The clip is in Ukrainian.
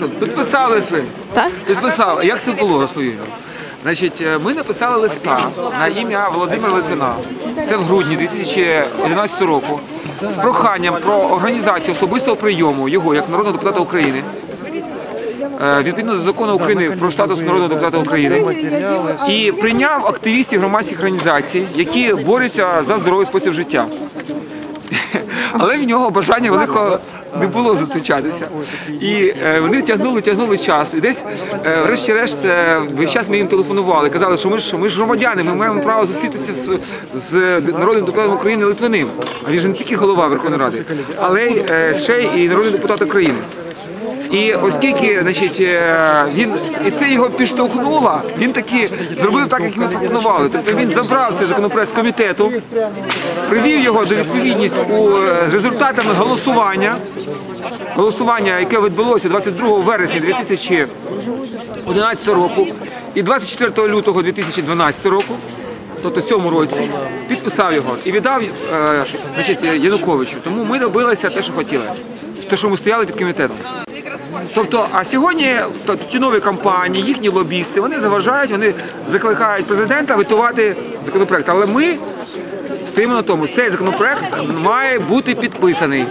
Підписали це. Так? Підписав. А Як це було, розповім. Значить, е, ми написали листа на ім'я Володимира Литвина. Це в грудні 2011 року з проханням про організацію особистого прийому його як народного депутата України. е, Відповідно до закону України про статус народного депутата України і прийняв активістів громадських організацій, які борються за здоровий спосіб життя. Але в нього бажання великого не було зустрічатися. І е, вони тягнули, тягнули час. І десь, е, врешті-решт, е, весь час ми їм телефонували, казали, що ми ж ми ж громадяни, ми маємо право зустрітися з, з народним депутатом України Литвиним. А він же не тільки голова Верховної Ради, але ще й народний депутат України. І оскільки значить, е, він і це його підштовхнуло, він таки зробив так, як ми пропонували. Тобто він забрав цей законопроект з комітету, привів його до відповідність у е, результатами голосування. Голосування, яке відбулося 22 вересня 2011 року і 24 лютого 2012 року, тобто цьому році, підписав його і віддав е, значить, Януковичу. Тому ми добилися те, що хотіли, те, що ми стояли під комітетом. Тобто, а сьогодні тобто, ті нові компанії, їхні лобісти, вони заважають, вони закликають президента витувати законопроект. Але ми стоїмо на тому, цей законопроект має бути підписаний.